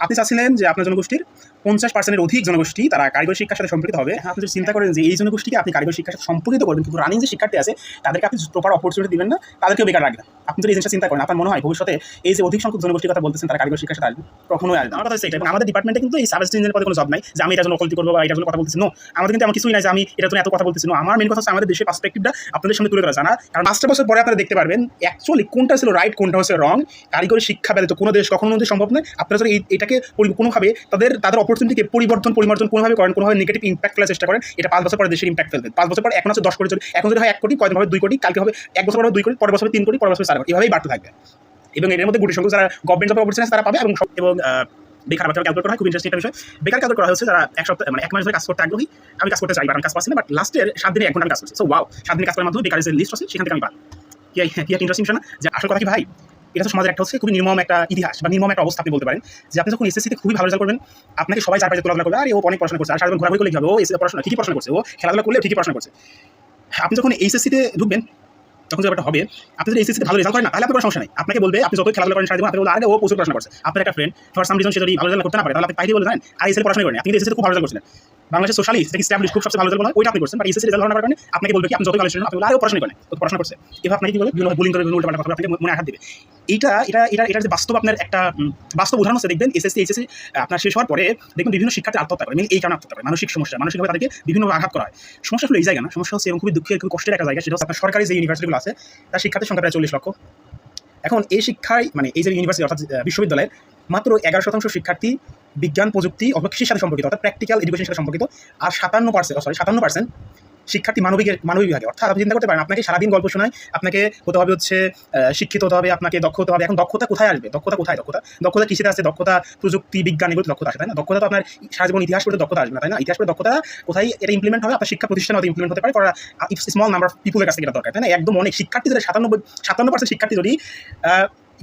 আপনি চাচ্ছিলেন যে আপনার জনগোষ্ঠীর পঞ্চাশ পার্সেন্টের অধিক জনগোষ্ঠী তারা কারিগরি শিক্ষার সাথে সম্পর্কিত হবে। আপনি যদি চিন্তা করেন যে এই জনগোষ্ঠীকে আপনি কারিগরি শিক্ষার সাথে সম্পর্কিত করবেন, কিন্তু রানিং যে শিক্ষার্থী আছে, তাদেরকে আপনি প্রপার অপরচুনিটি দিবেন না, তাদেরকেও বেকার রাখবেন। আপনি যদি এই জিনিসটা চিন্তা করেন, আপনার মনে হয় ভবিষ্যতে এই যে অধিক সংখ্যক জনগোষ্ঠীর কথা বলতেছেন, তারা কারিগরি শিক্ষার সাথে আসবে কখনোই আসবে আমার কথা এটা আমাদের ডিপার্টমেন্টে কিন্তু এই সার্ভিস ইঞ্জিনিয়ার পদে কোনো জব নাই, যে আমি এটার জন্য অকলতি করব বা এটার জন্য কথা বলতেছি নো আমাদের কিন্তু এমন কিছুই নাই যে আমি এটার জন্য এত কথা বলতেছি না আমার মেন কথা হচ্ছে আমাদের দেশের পার্সপেক্টিভটা আপনাদের সামনে তুলে ধরা, জানা। কারণ পাঁচটা বছর পরে আপনারা দেখতে পারবেন অ্যাকচুয়ালি কোনটা ছিল রাইট কোনটা হচ্ছে রং কারিগরি শিক্ষা ব্যতীত কোনো দেশ কখনো সম্ভব নয়। আপনারা যদি এটাকে কোনোভাবে তাদের তাদের অপরচুনিটিকে পরিবর্তন পরিমার্জন কোনোভাবে করেন, কোনোভাবে নেগেটিভ ইম্প্যাক্ট ফেলার চেষ্টা করেন, এটা পাঁচ বছর পরে দেশের ইম্প্যাক্ট ফেলবে। পাঁচ বছর পরে এখন হচ্ছে দশ কোটি চলে এখন যদি হয় এক কোটি, কয়দিন হবে? দুই কোটি, কালকে হবে এক বছর পরে দুই কোটি, পরের বছর তিন কোটি, পরের বছর চার কোটি। এভাবেই বাড়তে থাকবে। এবং এর মধ্যে গুটি সংখ্যক যারা গভর্নমেন্ট জব অপরচুনিটি তারা পাবে এবং সব- এবং বেকার বাচ্চা ক্যালকুলেট করা খুব ইন্টারেস্টিং একটা বিষয়। বেকার ক্যালকুলেট করা হচ্ছে যারা এক সপ্তাহ মানে এক মাস ধরে কাজ করতে আগ্রহী, আমি কাজ করতে চাই বা আমি কাজ পাচ্ছি না বাট লাস্টের সাত দিনে এক ঘণ্টা কাজ করছি। সো ওয়াও সাত দিনে কাজ করার মাধ্যমে বেকারের যে লিস্ট আছে সেখান থেকে আমি পাই কি কি ইন্টারেস্টিং বিষয় না? যে আসল কথা কি ভাই? এটা তো সমাজের একটা হচ্ছে খুবই নির্মম একটা ইতিহাস বা নির্মম একটা অবস্থা, আপনি বলতে পারেন। যে আপনি যখন এসএসসিতে খুবই ভালো রেজাল্ট করবেন, আপনাকে সবাই চারপাশে তোলা করবে, আর, ও অনেক পড়াশোনা করছে। আর সাধারণ ঘোরাঘুরি করলে কি হবে? ও পড়াশোনা, ঠিকই পড়াশোনা করছে, ও খেলাধুলা করলে ঠিকই পড়াশোনা করছে। আপনি যখন এইচএসসিতে ঢুকবেন তখন যে ব্যাপারটা হবে, আপনি যদি এইচএসসিতে ভালো রেজাল্ট করেন না, তাহলে আপনার সমস্যা নেই। আপনাকে বলবে, আপনি যত খেলাধুলা করেন সারাদিন আপনি বলবেন আরে, ও প্রচুর পড়াশোনা করছে। আপনার একটা ফ্রেন্ড ফর সাম রিজন সে যদি ভালো করতে না পারে, তাহলে আপনি বলে জানেন আর এসএসসি পড়াশোনা করেন। আপনি এসএসসি খুব ভালো রেজাল্ট করছিলেন, বাংলাদেশের সোশ্যালি থেকে স্ট্যাবলিশ খুব সবচেয়ে ভালো রেজাল্ট ওইটা আপনি করছেন বাট এসএসসি রেজাল্ট হওয়ার কারণে আপনাকে বলবে কি, আপনি যত ভালো ছিলেন আপনি বলে আরে, ও পড়াশোনা করেন। তো পড়াশোনা করছে। এভাবে আপনাকে কি বলবে বিভিন্ন বুলিং করে, বিভিন্ন কথা আপনাকে মনে আঘাত দিবে। এটা এটা এটা এটা যে বাস্তব আপনার একটা বাস্তব উদাহরণ হচ্ছে দেখবেন এসএসসি এইচএসসি আপনার শেষ হওয়ার পরে দেখবেন বিভিন্ন শিক্ষার্থী আত্মহত্যা করে মেন এই কারণে আত্মহত্যা করে, মানসিক সমস্যা, মানসিকভাবে তাদেরকে বিভিন্ন আঘাত করা হয়। সমস্যা হলো এই জায়গা না, সমস্যা হচ্ছে এবং খুবই দুঃখের, খুবই কষ্টের একটা জায়গা, সেটা হচ্ছে আপনার সরকারি যে ইউনিভার্সিটিগুলো আছে, তার শিক্ষার্থীর সংখ্যা প্রায় চল্লিশ লক্ষ। এখন এই শিক্ষায় মানে এই যে ইউনিভার্সিটি অর্থাৎ বিশ্ববিদ্যালয়ের মাত্র এগারো শতাংশ শিক্ষার্থী বিজ্ঞান, প্রযুক্তি, অথবা কৃষির সাথে সম্পর্কিত, অর্থাৎ প্র্যাকটিক্যাল এডুকেশনের সাথে সম্পর্কিত, আর সাতান্ন পার্সেন্ট সরি সাতান্ন পার্সেন্ট শিক্ষার্থী মানবিকের মানবিক বিভাগে। অর্থাৎ আপনি চিন্তা করতে পারেন, আপনাকে সারাদিন গল্প শোনায়, আপনাকে হতে হবে হচ্ছে শিক্ষিত হতে হবে, আপনাকে দক্ষ হতে হবে। এখন দক্ষতা কোথায় আসবে? দক্ষতা কোথায় দক্ষতা? দক্ষতা কৃষিতে আছে দক্ষতা প্রযুক্তি, বিজ্ঞান এগুলো দক্ষতা আসে, তাই না? দক্ষতা তো আপনার সারা জীবন ইতিহাস পড়ে দক্ষতা আসবে না, তাই না? ইতিহাস পড়ে দক্ষতা কোথায় এটা ইমপ্লিমেন্ট হবে? আপনার শিক্ষা প্রতিষ্ঠান হয়তো ইমপ্লিমেন্ট হতে পারে করা স্মল নাম্বার অফ পিপুলের কাছ থেকে দরকার, তাই না? একদম অনেক শিক্ষার্থী যদি সাতানব্বই সাতান্ন পার্সেন্ট শিক্ষার্থী যদি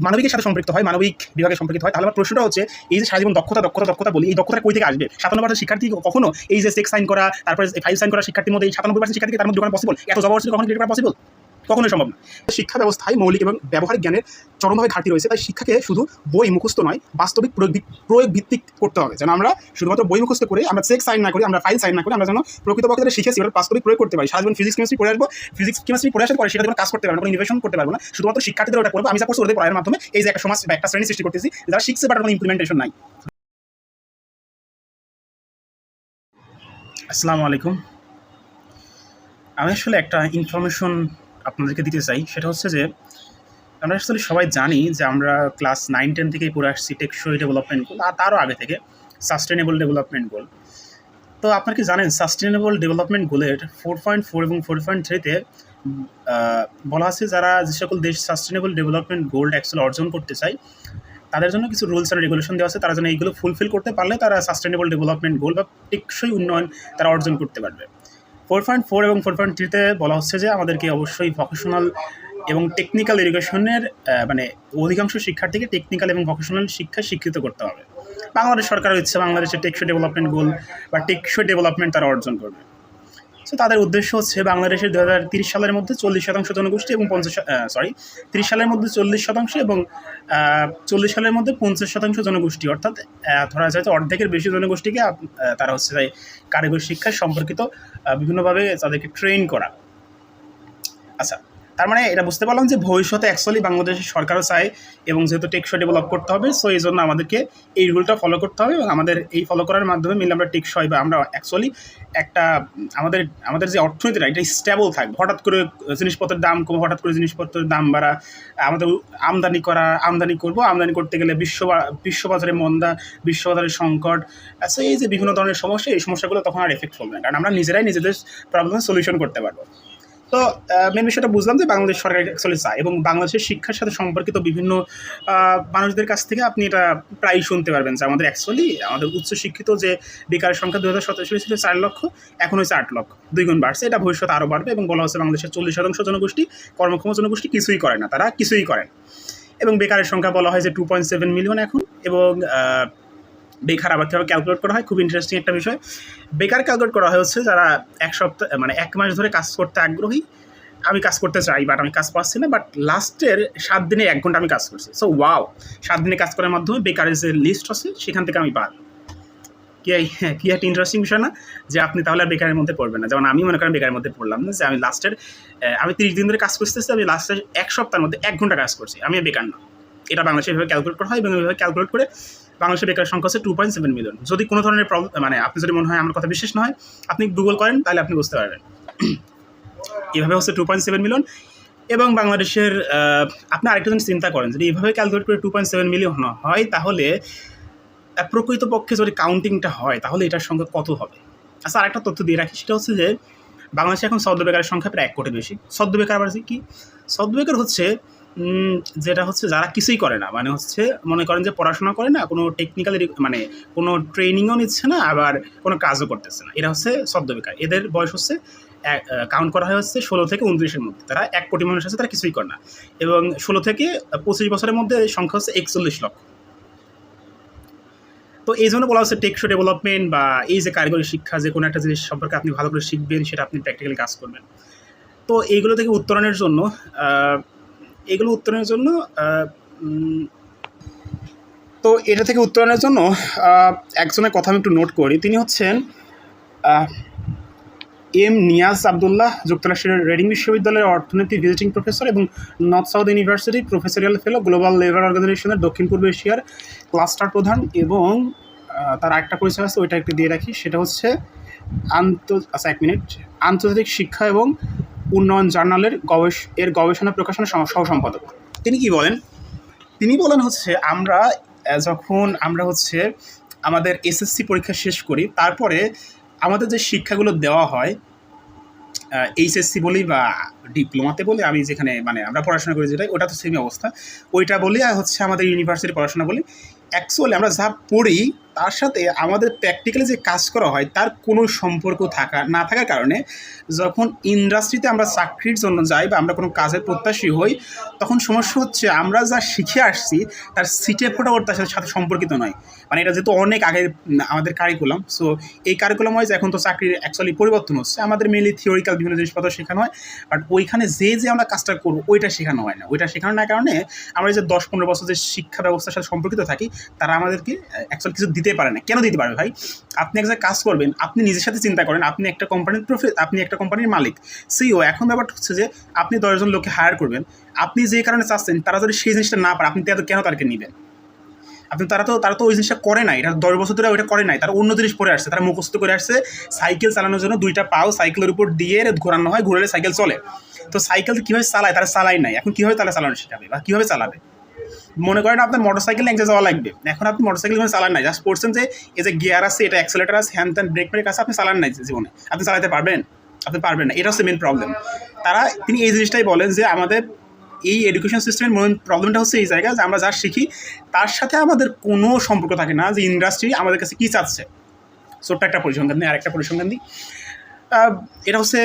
মানবিকের সাথে সম্পৃক্ত হয়, মানবিক বিভাগে সম্পৃক্ত হয়, তাহলে আমার প্রশ্নটা হচ্ছে, এই যে সারাজীবন দক্ষতা দক্ষতা দক্ষতা বলি, এই দক্ষতা কই থেকে আসবে? সাতান্ন পার্সেন্ট শিক্ষার্থী কখনো? এই যে সেক্স সাইন করা, তারপরে ফাইভ সাইন করা শিক্ষার্থীর মধ্যে এই সাতানব্বই পার্সেন্ট শিক্ষার্থী তার মধ্যে পসিবল এত জবরদস্তি কখনো পসিবল কখনোই সম্ভব না। শিক্ষা ব্যবস্থায় মৌলিক এবং ব্যবহারিক জ্ঞানের চরমভাবে ঘাটতি রয়েছে, তাই শিক্ষাকে শুধু বই মুখস্থ নয়, বাস্তবিক প্রয়োগ ভিত্তিক করতে হবে। যেন আমরা শুধুমাত্র বই মুখস্থ করে, আমরা চেক সাইন না করি, আমরা ফাইল সাইন না করি, আমরা যেন প্রকৃতপক্ষে শিখেছি ওটা বাস্তবিক প্রয়োগ করতে পারি। সারাজীবন ফিজিক্স কেমিস্ট্রি পড়ে আসব ফিজিক্স কেমিস্ট্রি পড়ে আসার পরে সেটা কোনো কাজ করতে পারব না, কোনো ইনোভেশন করতে পারব না, শুধুমাত্র শিক্ষার্থীদের ওটা করব। আমি যা ওদের পড়ার মাধ্যমে এই যে একটা সমাজ, বা একটা শ্রেণি সৃষ্টি করতেছি, যারা শিখছে বাট কোনো ইমপ্লিমেন্টেশন নাই। আসসালামু আলাইকুম। আমি আসলে একটা ইনফরমেশন আপনাদেরকে দিতে চাই, সেটা হচ্ছে যে, আমরা আসলে সবাই জানি যে আমরা ক্লাস নাইন টেন থেকেই পড়ে আসছি টেকসই ডেভেলপমেন্ট গোল আর তারও আগে থেকে সাস্টেনেবল ডেভেলপমেন্ট গোল তো আপনারা কি জানেন সাস্টেনেবল ডেভেলপমেন্ট গোলের ফোর পয়েন্ট ফোর এবং ফোর পয়েন্ট থ্রিতে বলা আছে যারা যে সকল দেশ সাস্টেনেবল ডেভেলপমেন্ট গোল্ড অ্যাকচুয়ালি অর্জন করতে চায়, তাদের জন্য কিছু রুলস অ্যান্ড রেগুলেশন দেওয়া আছে, তারা যেন এইগুলো ফুলফিল করতে পারলে তারা সাস্টেনেবল ডেভেলপমেন্ট গোল বা টেকসই উন্নয়ন তারা অর্জন করতে পারবে। ফোর পয়েন্ট ফোর এবং ফোর পয়েন্ট থ্রিতে বলা হচ্ছে যে আমাদেরকে অবশ্যই ভকেশনাল এবং টেকনিক্যাল এডুকেশনের মানে অধিকাংশ শিক্ষার্থীকে টেকনিক্যাল এবং ভকেশনাল শিক্ষা শিক্ষিত করতে হবে। বাংলাদেশ সরকারের ইচ্ছে বাংলাদেশের টেকসই ডেভেলপমেন্ট গোল বা টেকসই ডেভেলপমেন্ট তারা অর্জন করবে। সো তাদের উদ্দেশ্য হচ্ছে বাংলাদেশের দু হাজার তিরিশ সালের মধ্যে চল্লিশ শতাংশ জনগোষ্ঠী এবং পঞ্চাশ সরি তিরিশ সালের মধ্যে চল্লিশ শতাংশ এবং চল্লিশ সালের মধ্যে পঞ্চাশ শতাংশ জনগোষ্ঠী। অর্থাৎ ধরা যায় অর্ধেকের বেশি জনগোষ্ঠীকে তারা হচ্ছে তাই কারিগরি শিক্ষা সম্পর্কিত বিভিন্নভাবে তাদেরকে ট্রেন করা। আচ্ছা তার মানে এটা বুঝতে পারলাম যে ভবিষ্যতে অ্যাকচুয়ালি বাংলাদেশের সরকারও চায় এবং যেহেতু টেকসই ডেভেলপ করতে হবে সো এই জন্য আমাদেরকে এই রুলটা ফলো করতে হবে এবং আমাদের এই ফলো করার মাধ্যমে মিলে আমরা টেকসই বা আমরা অ্যাকচুয়ালি একটা আমাদের আমাদের যে অর্থনীতিটা এটা স্টেবল থাকবে। হঠাৎ করে জিনিসপত্রের দাম কম হঠাৎ করে জিনিসপত্রের দাম বাড়া, আমাদের আমদানি করা, আমদানি করব, আমদানি করতে গেলে বিশ্ব বিশ্ববাজারে মন্দা বিশ্ববাজারের সংকট সো এই যে বিভিন্ন ধরনের সমস্যা, এই সমস্যাগুলো তখন আর এফেক্ট করবে না। কারণ আমরা নিজেরাই নিজেদের প্রবলেমের সলিউশন করতে পারব। তো মেন বিষয়টা বুঝলাম যে বাংলাদেশ সরকার অ্যাকচুয়ালি চায় এবং বাংলাদেশের শিক্ষার সাথে সম্পর্কিত বিভিন্ন মানুষদের কাছ থেকে আপনি এটা প্রায় শুনতে পারবেন যে আমাদের অ্যাকচুয়ালি আমাদের উচ্চশিক্ষিত যে বেকারের সংখ্যা দু হাজার সতেরো সালে ছিল চার লক্ষ, এখন হয়েছে আট লক্ষ। দুই গুণ বাড়ছে, এটা ভবিষ্যতে আরও বাড়বে এবং বলা হচ্ছে বাংলাদেশের চল্লিশ শতাংশ জনগোষ্ঠী, কর্মক্ষম জনগোষ্ঠী কিছুই করে না, তারা কিছুই করেন এবং বেকারের সংখ্যা বলা হয় যে টু পয়েন্ট সেভেন মিলিয়ন এখন এবং বেকার আবার কীভাবে ক্যালকুলেট করা হয়, খুব ইন্টারেস্টিং একটা বিষয়। বেকার ক্যালকুলেট করা হচ্ছে যারা এক সপ্তাহ মানে এক মাস ধরে কাজ করতে আগ্রহী, আমি কাজ করতে চাই বাট আমি কাজ পাচ্ছি না বাট লাস্টের সাত দিনে এক ঘণ্টা আমি কাজ করছি। সো ওয়াও সাত দিনে কাজ করার মাধ্যমে বেকারের যে লিস্ট আছে, সেখান থেকে আমি বাদ কি কি একটা ইন্টারেস্টিং বিষয় না, যে আপনি তাহলে আর বেকারের মধ্যে পড়বেন না। যেমন আমি মনে করেন বেকারের মধ্যে পড়লাম না, যে আমি লাস্টের আমি তিরিশ দিন ধরে কাজ করতেছি, আমি লাস্টের এক সপ্তাহের মধ্যে এক ঘণ্টা কাজ করছি, আমি বেকার না। এটা বাংলাদেশে এভাবে ক্যালকুলেট করা হয় এবং এভাবে ক্যালকুলেট করে বাংলাদেশের বেকার সংখ্যা হচ্ছে টু পয়েন্ট সেভেন মিলিয়ন যদি কোনো ধরনের প্রবলেম মানে আপনি যদি মনে হয় আমার কথা বিশেষ নয়, আপনি গুগল করেন, তাহলে আপনি বুঝতে পারবেন। এভাবে হচ্ছে টু পয়েন্ট সেভেন মিলিয়ন এবং বাংলাদেশের আপনি আরেকটা জিনিস চিন্তা করেন, যদি এভাবে ক্যালকুলেট করে টু পয়েন্ট সেভেন মিলিয়ন হয় তাহলে প্রকৃতপক্ষে যদি কাউন্টিংটা হয়, তাহলে এটার সংখ্যা কত হবে? আচ্ছা আরেকটা তথ্য দিয়ে রাখি, সেটা হচ্ছে যে বাংলাদেশে এখন সদ্য বেকারের সংখ্যা প্রায় এক কোটি বেশি। সদ্য বেকার আবার কি? সদ্য বেকার হচ্ছে যেটা হচ্ছে যারা কিছুই করে না মানে হচ্ছে মনে করেন যে পড়াশোনা করে না, কোনো টেকনিক্যাল মানে কোনো ট্রেনিংও নিচ্ছে না, আবার কোনো কাজও করতেছে না। এরা হচ্ছে সদ্য বেকার। এদের বয়স হচ্ছে কাউন্ট করা হয় হচ্ছে ষোলো থেকে উনত্রিশের মধ্যে। তারা এক কোটি মানুষ আছে তারা কিছুই করে না। এবং ষোলো থেকে পঁচিশ বছরের মধ্যে সংখ্যা হচ্ছে একচল্লিশ লক্ষ। তো এই জন্য বলা হচ্ছে টেকশো ডেভেলপমেন্ট বা এই যে কারিগরি শিক্ষা, যে কোনো একটা জিনিস সম্পর্কে আপনি ভালো করে শিখবেন, সেটা আপনি প্র্যাকটিক্যালি কাজ করবেন। তো এইগুলো থেকে উত্তরণের জন্য এগুলো উত্তরণের জন্য তো এটা থেকে উত্তরণের জন্য একজনের কথা আমি একটু নোট করি। তিনি হচ্ছেন এম নিয়াজ আবদুল্লাহ, যুক্তরাষ্ট্রের রেডিং বিশ্ববিদ্যালয়ের অর্থনীতি ভিজিটিং প্রফেসর এবং North South University professorial fellow global labour অর্গানাইজেশনের দক্ষিণ পূর্ব এশিয়ার ক্লাস্টার প্রধান এবং তার একটা পরিচয় আছে, ওইটা একটু দিয়ে রাখি। সেটা হচ্ছে আন্ত আচ্ছা এক মিনিট আন্তর্জাতিক শিক্ষা এবং উন্নয়ন জার্নালের গবেষ, এর গবেষণা প্রকাশনা সহ সম্পাদক তিনি কি বলেন? তিনি বলেন হচ্ছে, আমরা যখন আমরা হচ্ছে আমাদের এসএসসি পরীক্ষা শেষ করি, তারপরে আমাদের যে শিক্ষাগুলো দেওয়া হয় এইচএসসি বলি বা ডিপ্লোমাতে বলি, আমি যেখানে মানে আমরা পড়াশোনা করি যেটা ওটা তো সেমই অবস্থা। ওইটা বলি আর হচ্ছে আমাদের ইউনিভার্সিটির পড়াশোনা বলি। অ্যাকচুয়ালি আমরা যা পড়ি তার সাথে আমাদের প্র্যাকটিক্যালি যে কাজ করা হয়, তার কোনো সম্পর্ক থাকা, না থাকার কারণে যখন ইন্ডাস্ট্রিতে আমরা চাকরির জন্য যাই বা আমরা কোনো কাজের প্রত্যাশী হই, তখন সমস্যা হচ্ছে আমরা যা শিখে আসছি, তার সিটে ফোটাও তার সাথে সম্পর্কিত নয়। মানে এটা যেহেতু অনেক আগে আমাদের কারিকুলাম সো এই কারিকুলাম ওয়াইজ এখন তো চাকরির অ্যাকচুয়ালি পরিবর্তন হচ্ছে। আমাদের মেনলি থিওরিক্যাল বিভিন্ন জিনিসপত্র শেখানো হয় বাট ওইখানে যে যে আমরা কাজটা করব, ওইটা শেখানো হয় না। ওইটা শেখানো না কারণে আমরা যে দশ পনেরো বছর যে শিক্ষা ব্যবস্থার সাথে সম্পর্কিত থাকি, তারা আমাদেরকে অ্যাকচুয়ালি কিছু দিতে পারে না। কেন দিতে পারবে ভাই? আপনি এক কাজ করবেন, আপনি নিজের সাথে চিন্তা করেন, আপনি একটা কোম্পানির প্রফে আপনি একটা কোম্পানির মালিক সিও এখন ব্যাপারটা হচ্ছে যে আপনি দশজন লোককে হায়ার করবেন, আপনি যে কারণে চাচ্ছেন, তারা যদি সেই জিনিসটা না পারে, আপনি তাদের কেন তাদেরকে নেবেন? আপনি তারা তো তারা তো ওই জিনিসটা করে নাই, এটা দশ বছর ধরে ওইটা করে নাই, তারা অন্য জিনিস পরে আসছে, তারা মুখস্থ করে আসছে, সাইকেল চালানোর জন্য দুইটা পাও সাইকেলের উপর দিয়ে ঘোরানো হয় ঘুরালে সাইকেল চলে। তো সাইকেল কীভাবে চালায়, তারা চালাই নাই, এখন কীভাবে তারা চালানো শেখাবে বা কীভাবে চালাবে? মনে করেন আপনার মোটর সাইকেল এক যাওয়া লাগবে। এখন আপনি মোটর সাইকেল চালান নাই। জাস্ট পড়ছেন যে, এই যে গিয়ার আছে, এটা অ্যাক্সেলেটার আছে হ্যান্ড ত্যান ব্রেক ব্রেক আছে, আপনি চালান নাই জীবনে। আপনি চালাতে পারবেন? আপনি পারবেন না। এটা হচ্ছে মেন প্রবলেম তারা, তিনি এই জিনিসটাই বলেন যে, আমাদের এই এডুকেশন সিস্টেমের মেন প্রবলেমটা হচ্ছে এই জায়গা যে, আমরা যা শিখি, তার সাথে আমাদের কোনো সম্পর্ক থাকে না যে ইন্ডাস্ট্রি আমাদের কাছে কী চাচ্ছে। ছোট্ট একটা পরিসংখ্যান দিই আরেকটা পরিসংখ্যান দিই। এটা হচ্ছে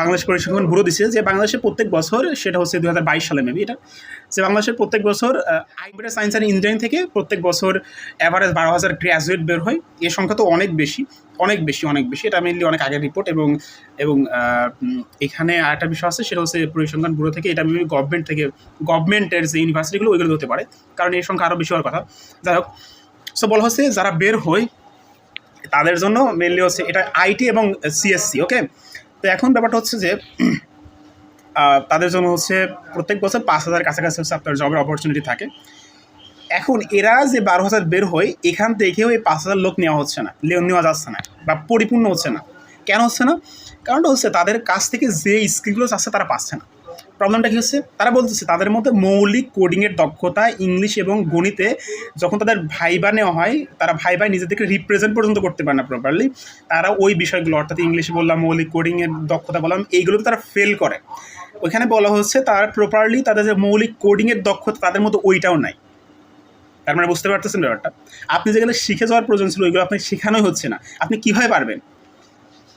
বাংলাদেশ পরিসংখ্যান ব্যুরো দিচ্ছে যে, বাংলাদেশে প্রত্যেক বছর, সেটা হচ্ছে দু হাজার বাইশ সালে মেবি এটা যে বাংলাদেশের প্রত্যেক বছর আইবিটা সায়েন্স অ্যান্ড ইঞ্জিনিয়ারিং থেকে প্রত্যেক বছর অ্যাভারেজ বারো হাজার গ্র্যাজুয়েট বের হয়। এর সংখ্যা তো অনেক বেশি অনেক বেশি অনেক বেশি। এটা মেনলি অনেক আগের রিপোর্ট এবং এবং এখানে আরেকটা বিষয় আছে, সেটা হচ্ছে পরিসংখ্যান ব্যুরো থেকে, এটা মেবি গভর্নমেন্ট থেকে গভর্নমেন্টের যে ইউনিভার্সিটিগুলো ওইগুলো হতে পারে। কারণ এর সংখ্যা আরও বেশি হওয়ার কথা। যাই হোক সো বলা হচ্ছে যারা বের হয়, তাদের জন্য মেনলি হচ্ছে এটা আইটি এবং সিএসসি ওকে তো এখন ব্যাপারটা হচ্ছে যে তাদের জন্য হচ্ছে প্রত্যেক বছর পাঁচ হাজার কাছাকাছি হচ্ছে আপনার জবের অপরচুনিটি থাকে। এখন এরা যে বারো হাজার বের হয়, এখান থেকেও এই পাঁচ হাজার লোক নেওয়া হচ্ছে না নেওয়া যাচ্ছে না বা পরিপূর্ণ হচ্ছে না। কেন হচ্ছে না? কারণটা হচ্ছে তাদের কাছ থেকে যে স্কিলগুলো চাচ্ছে তারা পাচ্ছে না। প্রবলেমটা কী হচ্ছে? তারা বলতেছে তাদের মধ্যে মৌলিক কোডিংয়ের দক্ষতা ইংলিশ এবং গণিতে যখন তাদের ভাইবা নেওয়া হয়, তারা ভাইবাই নিজেদেরকে রিপ্রেজেন্ট পর্যন্ত করতে পারে না প্রপারলি তারা ওই বিষয়গুলো, অর্থাৎ ইংলিশে বললাম মৌলিক কোডিংয়ের দক্ষতা বললাম, এইগুলোতে তারা ফেল করে। ওইখানে বলা হচ্ছে তার প্রপারলি তাদের যে মৌলিক কোডিংয়ের দক্ষতা তাদের মতো ওইটাও নাই। তার মানে বুঝতে পারতেছেন ব্যাপারটা? আপনি যেগুলো শিখে যাওয়ার প্রয়োজন ছিল, ওইগুলো আপনি শেখানোই হচ্ছে না। আপনি কীভাবে পারবেন?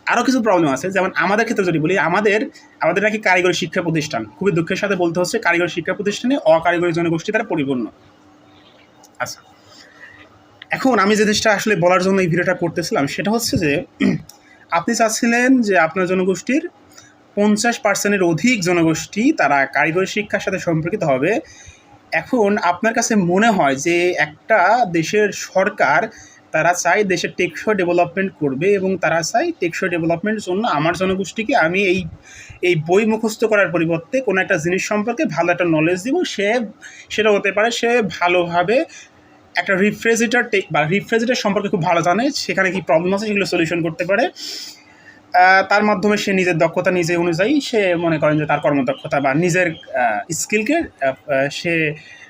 আরও কিছু প্রবলেম আছে, যেমন আমাদের ক্ষেত্রে যদি বলি, আমাদের আমাদের নাকি কারিগরি শিক্ষা প্রতিষ্ঠান। খুবই দুঃখের সাথে বলতে হচ্ছে, কারিগরি শিক্ষা প্রতিষ্ঠানে অকারিগরি জনগোষ্ঠী দ্বারা পরিপূর্ণ। আচ্ছা। এখন আমি যে জিনিসটা আসলে বলার জন্য এই ভিডিওটা করতেছিলাম, সেটা হচ্ছে যে, আপনি চাচ্ছিলেন যে আপনার জনগোষ্ঠীর পঞ্চাশ পার্সেন্টের অধিক জনগোষ্ঠী তারা কারিগরি শিক্ষার সাথে সম্পর্কিত হবে। এখন আপনার কাছে মনে হয় যে একটা দেশের সরকার তারা চায় দেশের টেকসই ডেভেলপমেন্ট করবে এবং তারা চায় টেকসই ডেভেলপমেন্টের জন্য আমার জনগোষ্ঠীকে আমি এই এই বই মুখস্থ করার পরিবর্তে কোনো একটা জিনিস সম্পর্কে ভালো একটা নলেজ দিব। সে, সেটা হতে পারে সে ভালোভাবে একটা রিফ্রিজারেটর বা রিফ্রিজারেটর সম্পর্কে খুব ভালো জানে, সেখানে কি প্রবলেম আছে সেগুলো সলিউশন করতে পারে। তার মাধ্যমে সে নিজের দক্ষতা নিজে অনুযায়ী সে মনে করেন যে তার কর্মদক্ষতা বা নিজের স্কিলকে সে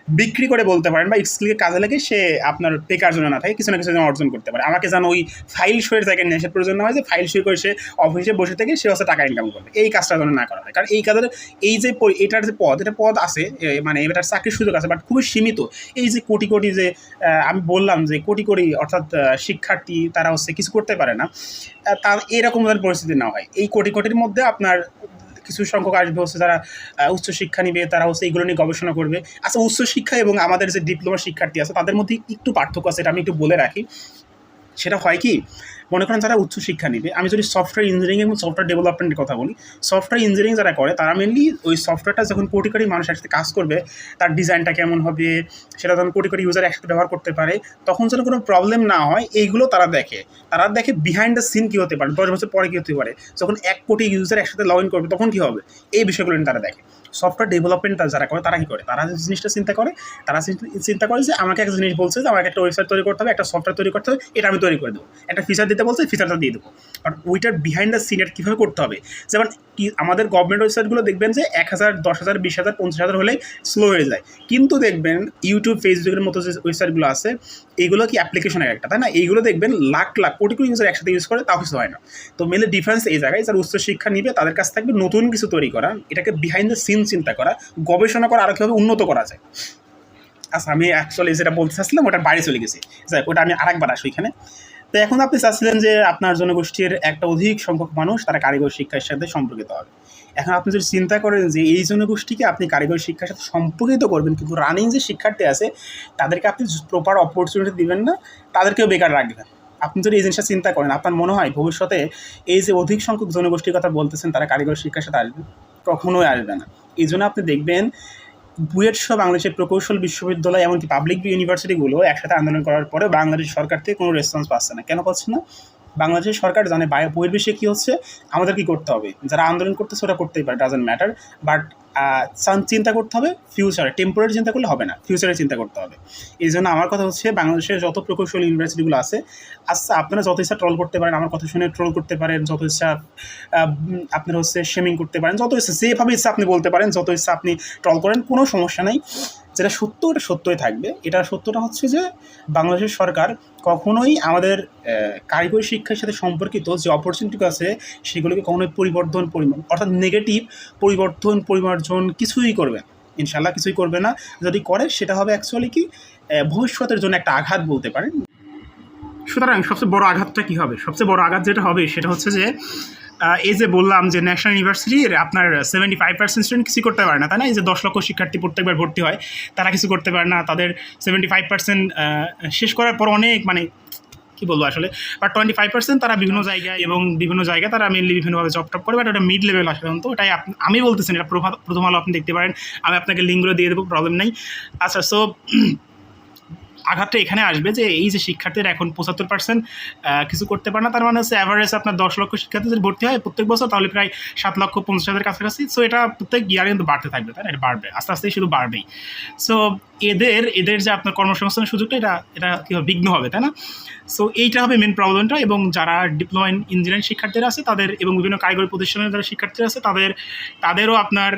বিক্রি করে বলতে পারেন বা স্কিলকে কাজে লাগে সে আপনার বেকার জন্য না থাকে, কিছু না কিছু যেন অর্জন করতে পারে। আমাকে যেন ওই ফাইল শোয়ের জায়গায় নেশার প্রয়োজন না হয় যে ফাইল শো করে সে অফিসে বসে থেকে সে হচ্ছে টাকা ইনকাম করবে। এই কাজটা যেন না করা হয়। কারণ এই কাজের এই যে এটার যে পদ, এটা পদ আছে মানে এটার চাকরির সুযোগ আছে বাট খুবই সীমিত। এই যে কোটি কোটি যে আমি বললাম যে কোটি কোটি অর্থাৎ শিক্ষার্থী তারা হচ্ছে কিছু করতে পারে না তার এরকম পরিস্থিতি না হয়। এই কোটি কোটির মধ্যে আপনার কিছু সংখ্যক আসবে, হচ্ছে যারা উচ্চশিক্ষা নিবে, তারা হচ্ছে এইগুলো নিয়ে গবেষণা করবে। আচ্ছা উচ্চশিক্ষা এবং আমাদের যে ডিপ্লোমা শিক্ষার্থী আছে, তাদের মধ্যে একটু পার্থক্য আছে, এটা আমি একটু বলে রাখি। সেটা হয় কি? মনে করেন যারা উচ্চশিক্ষা নিবে, আমি যদি সফটওয়্যার ইঞ্জিনিয়ারিং এবং সফটওয়্যার ডেভেলপমেন্টের কথা বলি সফটওয়্যার ইঞ্জিনিয়ারিং যারা করে, তারা মেনলি ওই সফটওয়্যারটা যখন কোটি কোটি মানুষ একসাথে কাজ করবে, তার ডিজাইনটা কেমন হবে, সেটা যখন কোটি কোটি ইউজার একসাথে ব্যবহার করতে পারে, তখন যেন কোনো প্রবলেম না হয়, এইগুলো তারা দেখে। তারা দেখে বিহাইন্ড দ্য সিন কী হতে পারে, দশ বছর পরে কী হতে পারে। যখন এক কোটি ইউজার একসাথে লগ ইন করবে, তখন কী হবে? এই বিষয়গুলো নিয়ে তারা দেখে। সফটওয়্যার ডেভেলপমেন্ট যারা করে, তারা কী করে? তারা জিনিসটা চিন্তা করে, তারা চিন্তা- চিন্তা করে যে আমাকে একটা জিনিস বলছে যে আমাকে একটা ওয়েবসাইট তৈরি করতে হবে, একটা সফটওয়্যার তৈরি করতে হবে, এটা আমি তৈরি করে দেবো। একটা ফিচার দিতে বলছে ফিচারটা দিয়ে দেবো। আর ওইটার বিহাইন্ড দ্য সিনের কীভাবে করতে হবে? যেমন কি, আমাদের গভর্নমেন্ট ওয়েবসাইটগুলো দেখবেন যে এক হাজার, দশ হাজার, বিশ হাজার, পঞ্চাশ হাজার হলেই স্লো হয়ে যায়। কিন্তু দেখবেন ইউটিউব ফেসবুকের মতো যে ওয়েবসাইটগুলো আছে এইগুলো কি অ্যাপ্লিকেশন একটা, তাই না? এইগুলো দেখবেন লাখ লাখ, কোটি কোটি ইউজার একসাথে ইউজ করে তাও কিছু হয় না। তো মেলে ডিফারেন্স এই জায়গায়, যারা উচ্চশিক্ষা নিবে, তাদের কাছ থাকবে নতুন কিছু তৈরি করা, এটাকে বিহাইন্ড দ্য সিন চিন্তা করা, গবেষণা করা আরও কীভাবে উন্নত করা যায়। আচ্ছা আমি অ্যাকচুয়ালি যেটা বলতে চাচ্ছিলাম, ওটার বাইরে চলে গেছি। যাই ওটা আমি আরেকবার আসি এখানে। তো এখন আপনি চাচ্ছিলেন যে আপনার জনগোষ্ঠীর একটা অধিক সংখ্যক মানুষ তারা কারিগরি শিক্ষার সাথে সম্পর্কিত হবে। এখন আপনি যদি চিন্তা করেন যে এই জনগোষ্ঠীকে আপনি কারিগরি শিক্ষার সাথে সম্পর্কিত করবেন, কিন্তু রানিং যে শিক্ষার্থী আছে, তাদেরকে আপনি প্রপার অপরচুনিটি দিবেন না, তাদেরকেও বেকার রাখবেন। আপনি যদি এই জিনিসটা চিন্তা করেন, আপনার মনে হয় ভবিষ্যতে এই যে অধিক সংখ্যক জনগোষ্ঠীর কথা বলতেছেন, তারা কারিগরি শিক্ষার সাথে আসবে, কখনোই আসবে না। এই জন্য আপনি দেখবেন বুয়েট সহ বাংলাদেশের প্রকৌশল বিশ্ববিদ্যালয় এমনকি পাবলিক ইউনিভার্সিটিগুলো একসাথে আন্দোলন করার পরে বাংলাদেশ সরকার থেকে কোনো রেসপন্স পাচ্ছে না। কেন পাচ্ছে না? বাংলাদেশের সরকার জানে বাইরে বহির্বিশ্বে কী হচ্ছে, আমাদের কি করতে হবে? যারা আন্দোলন করতেছে ওটা করতেই পারে ডাজেন্ট ম্যাটার বাট চিন্তা করতে হবে ফিউচারে টেম্পোরারি চিন্তা করলে হবে না ফিউচারে চিন্তা করতে হবে। এই জন্য আমার কথা হচ্ছে, বাংলাদেশের যত প্রকৌশল ইউনিভার্সিটিগুলো আছে আচ্ছা আপনারা যত ইচ্ছা ট্রল করতে পারেন, আমার কথা শুনে ট্রল করতে পারেন, যত ইচ্ছা আপনারা হচ্ছে শেমিং করতে পারেন, যত ইচ্ছা, যেভাবে ইচ্ছা আপনি বলতে পারেন, যত ইচ্ছা আপনি ট্রল করেন, কোনো সমস্যা নেই। যেটা সত্য ওটা সত্যই থাকবে। এটা সত্যটা হচ্ছে যে, বাংলাদেশের সরকার কখনোই আমাদের কারিগরি শিক্ষার সাথে সম্পর্কিত যে অপরচুনিটি আছে, সেগুলোকে কখনোই পরিবর্ধন পরিমাণ অর্থাৎ নেগেটিভ পরিবর্তন পরিমার্জন কিছুই করবে। ইনশাল্লাহ কিছুই করবে না। যদি করে, সেটা হবে অ্যাকচুয়ালি কি ভবিষ্যতের জন্য একটা আঘাত বলতে পারেন। সুতরাং সবচেয়ে বড় আঘাতটা কি হবে? সবচেয়ে বড় আঘাত যেটা হবে, সেটা হচ্ছে যে এই যে বললাম যে ন্যাশনাল ইউনিভার্সিটির আপনার সেভেন্টি ফাইভ পার্সেন্ট স্টুডেন্ট কিছু করতে পারে না, তাই না? এই যে দশ লক্ষ শিক্ষার্থী প্রত্যেকবার ভর্তি হয়, তারা কিছু করতে পারে না। তাদের সেভেন্টি ফাইভ পার্সেন্ট শেষ করার পর অনেক মানে কি বলব আসলে বাট টোয়েন্টি ফাইভ পার্সেন্ট তারা বিভিন্ন জায়গায় এবং বিভিন্ন জায়গায় তারা মেনলি বিভিন্নভাবে জব টপ করে বাট ওটা মিড লেভেল আসে। তো ওটাই আমি বলতেছেন এটা প্রথম আলো আপনি দেখতে পারেন। আমি আপনাকে লিঙ্কগুলো দিয়ে দেবো প্রবলেম নেই। আচ্ছা সো আঘাতটা এখানে আসবে যে এই যে শিক্ষার্থীরা এখন পঁচাত্তর পার্সেন্ট কিছু করতে পারে না। তার মানে হচ্ছে অ্যাভারেজ আপনার দশ লক্ষ শিক্ষার্থী যদি ভর্তি হয় প্রত্যেক বছর, তাহলে প্রায় সাত লক্ষ পঞ্চাশ হাজার কাছাকাছি। সো এটা প্রত্যেক ইয়ারে কিন্তু বাড়তে থাকবে, তাই না? এটা বাড়বে, আস্তে আস্তে শুধু বাড়বেই। সো এদের এদের যে আপনার কর্মসংস্থানের সুযোগটা, এটা এটা কী হবে বিঘ্ন হবে, তাই না? সো এইটা হবে মেন প্রবলেমটা এবং যারা ডিপ্লোমা ইন ইঞ্জিনিয়ারিং শিক্ষার্থীরা আছে, তাদের এবং বিভিন্ন কারিগরি প্রতিষ্ঠানের যারা শিক্ষার্থীরা আছে, তাদের, তাদেরও আপনার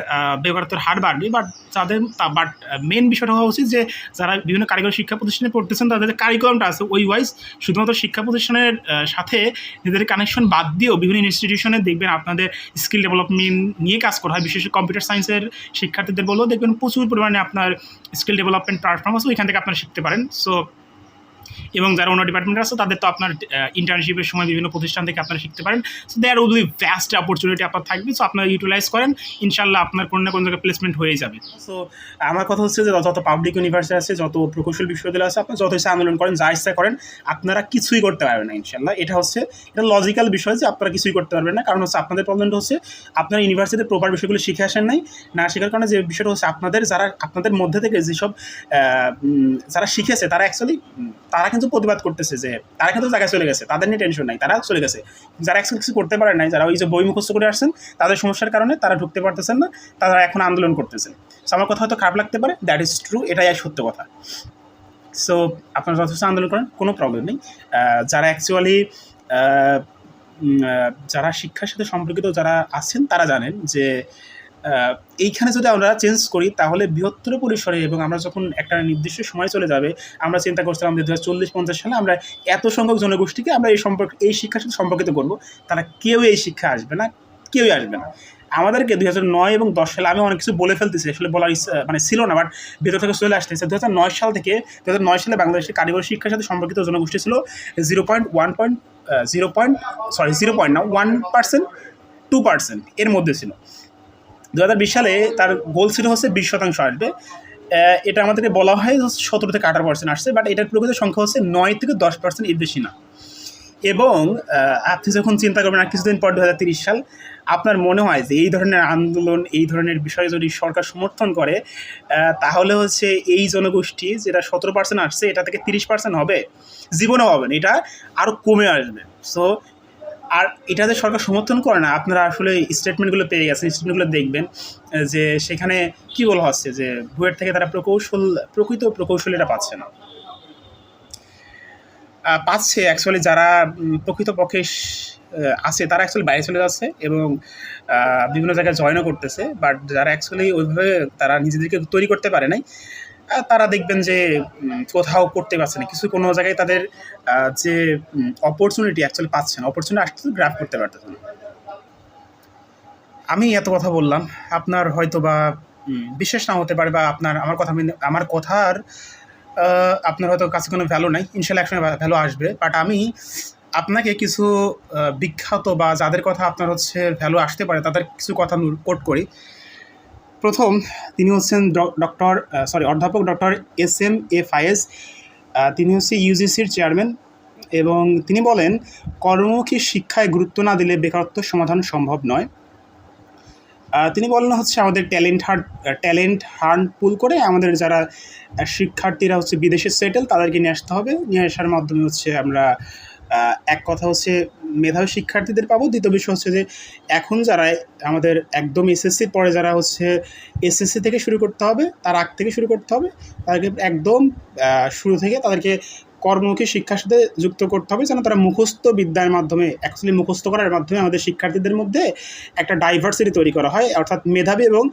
বেকারত্বের হার বাড়বে। বাট তাদের বাট মেন বিষয়টা হওয়া উচিত যে, যারা বিভিন্ন কারিগরি শিক্ষা প্রতিষ্ঠানে পড়তেছেন, তাদের কারিকুলামটা আছে, ওই ওয়াইজ শুধুমাত্র শিক্ষা প্রতিষ্ঠানের সাথে নিজেদের কানেকশন বাদ দিয়েও বিভিন্ন ইনস্টিটিউশনে দেখবেন আপনাদের স্কিল ডেভেলপমেন্ট নিয়ে কাজ করা হয়। বিশেষ কম্পিউটার সায়েন্সের শিক্ষার্থীদের বলেও দেখবেন প্রচুর পরিমাণে আপনার স্কিল ডেভেলপমেন্ট প্ল্যাটফর্ম আছে, ওইখান থেকে আপনারা শিখতে পারেন। সো এবং যারা অন্য ডিপার্টমেন্টে আছে, তাদের তো আপনার ইন্টার্নশিপের সময় বিভিন্ন প্রতিষ্ঠান থেকে আপনারা শিখতে পারেন। So there will be vast opportunity আপনার থাকবে। সো আপনারা ইউটিলাইজ করেন ইনশাল্লাহ আপনার কোনো না কোনো জায়গায় প্লেসমেন্ট হয়ে যাবে। সো আমার কথা হচ্ছে যে, যত পাবলিক ইউনিভার্সিটি আছে, যত প্রকৌশল বিশ্ববিদ্যালয় আছে, আপনারা যত ইচ্ছা আন্দোলন করেন, যা ইচ্ছা করেন, আপনারা কিছুই করতে পারবেন না ইনশাল্লাহ এটা হচ্ছে, এটা লজিক্যাল বিষয় যে, আপনারা কিছুই করতে পারবেন না। কারণ হচ্ছে, আপনাদের প্রবলেমটা হচ্ছে, আপনারা ইউনিভার্সিটিতে প্রপার বিষয়গুলো শিখে আসেন নাই। না শেখার কারণে যে বিষয়টা হচ্ছে, আপনাদের যারা, আপনাদের মধ্যে থেকে যেসব যারা শিখেছে, তারা অ্যাকচুয়ালি তারা কিন্তু প্রতিবাদ করতেছে যে তারা কিন্তু জায়গায় চলে গেছে তাদের নিয়ে টেনশন নাই তারা চলে গেছে। যারা অ্যাকচুয়ালি কিছু করতে পারে নাই যারা ওই যে বই মুখস্থ করে আসছেন তাদের সমস্যার কারণে তারা ঢুকতে পারতেছেন না তারা এখন আন্দোলন করতেছেন So, আমার কথা হয়তো খারাপ লাগতে পারে দ্যাট ইজ ট্রু এটাই সত্য কথা। সো আপনারা যথেষ্ট আন্দোলন করেন কোনো প্রবলেম নেই। যারা অ্যাকচুয়ালি যারা শিক্ষার সাথে সম্পর্কিত যারা আছেন তারা জানেন যে এইখানে যদি আমরা চেঞ্জ করি, তাহলে বৃহত্তর পরিসরে এবং আমরা যখন একটা নির্দিষ্ট সময় চলে যাবে, আমরা চিন্তা করছিলাম যে দু হাজার চল্লিশ, পঞ্চাশ সালে আমরা এত সংখ্যক জনগোষ্ঠীকে আমরা এই সম্পর্ক, এই শিক্ষার সাথে সম্পর্কিত করব। তারা কেউ এই শিক্ষা আসবে না, কেউই আসবে না। আমাদেরকে দুই হাজার নয় এবং দশ সালে আমি অনেক কিছু বলে ফেলতেছি, আসলে বলার মানে ছিল না বাট ভেতর থেকে চলে আসতেছে। দু হাজার নয় সাল থেকে দু হাজার নয় সালে বাংলাদেশের কারিগরি শিক্ষার সাথে সম্পর্কিত জনগোষ্ঠী ছিল zero point one point zero point sorry zero point না ওয়ান পার্সেন্ট টু পার্সেন্ট এর মধ্যে ছিল। দু হাজার বিশ সালে তার গোল ছিল হচ্ছে বিশ শতাংশ আসবে। এটা আমাদেরকে বলা হয় সতেরো থেকে আঠারো পার্সেন্ট আসছে বাট এটার প্রকৃত সংখ্যা হচ্ছে নয় থেকে দশ পার্সেন্ট এর বেশি না। এবং আপনি যখন চিন্তা করবেন, আর কিছুদিন পর দু সাল আপনার মনে হয় যে এই ধরনের আন্দোলন, এই ধরনের বিষয়ে যদি সরকার সমর্থন করে তাহলে হচ্ছে এই জনগোষ্ঠী যেটা সতেরো পার্সেন্ট আসছে, এটা থেকে তিরিশ পার্সেন্ট হবে, জীবনেও হবে না, এটা আরও কমে আসবে। সো আর এটা যে সরকার সমর্থন করে না, আপনারা আসলে স্টেটমেন্টগুলো পেয়ে গেছেন স্টেটমেন্টগুলো দেখবেন যে সেখানে কি বলা হচ্ছে, যে বুয়েট থেকে তারা প্রকৌশল, প্রকৃত প্রকৌশল এটা পাচ্ছে না। পাচ্ছে অ্যাকচুয়ালি যারা প্রকৃতপক্ষে আছে, তারা অ্যাকচুয়ালি বাইরে চলে যাচ্ছে এবং বিভিন্ন জায়গায় জয়েনও করতেছে বাট যারা অ্যাকচুয়ালি ওইভাবে তারা নিজেদেরকে তৈরি করতে পারে নাই। তারা দেখবেন যে কোথাও করতে পারছে না। কিছু কোনো জায়গায় তাদের যে অপরচুনিটি অ্যাকচুয়ালি পাচ্ছে না। অপরচুনিটি আসতে গ্রাফ করতে পারতেছে না। আমি এত কথা বললাম। আপনার হয়তো বা বিশ্বাস না হতে পারে বা আপনার, আমার কথা আমার কথার আপনার হয়তো কাছে কোনো ভ্যালু নাই। ইনশাল্লাহ একসময় ভ্যালু আসবে। বাট আমি আপনাকে কিছু বিখ্যাত বা যাদের কথা আপনার হচ্ছে ভ্যালু আসতে পারে, তাদের কিছু কথা কোট করি। প্রথম তিনি হচ্ছেন ডক্টর সরি অধ্যাপক doctor S M A Fayez. তিনি হচ্ছে ইউজিসির চেয়ারম্যান এবং তিনি বলেন, কর্মমুখী শিক্ষায় গুরুত্ব না দিলে বেকারত্ব সমাধান সম্ভব নয়। তিনি বলেন হচ্ছে, আমাদের talent hunt talent hunt pool করে আমাদের যারা শিক্ষার্থীরা হচ্ছে বিদেশে সেটেল, তাদেরকে নিয়ে আসতে হবে। নিয়ে আসার মাধ্যমে হচ্ছে আমরা এক কথা হচ্ছে মেধাবী শিক্ষার্থীদের পাবো। দ্বিতীয় বিষয় হচ্ছে যে এখন যারা আমাদের একদম এসএসসির পরে যারা হচ্ছে এসএসসি থেকে শুরু করতে হবে, তার আগ থেকে শুরু করতে হবে, তাদেরকে একদম শুরু থেকে তাদেরকে কর্মমুখী শিক্ষার সাথে যুক্ত করতে হবে যেন তারা মুখস্থ বিদ্যার মাধ্যমে অ্যাকচুয়ালি মুখস্থ করার মাধ্যমে আমাদের শিক্ষার্থীদের মধ্যে একটা ডাইভার্সিটি তৈরি করা হয়। অর্থাৎ মেধাবী এবং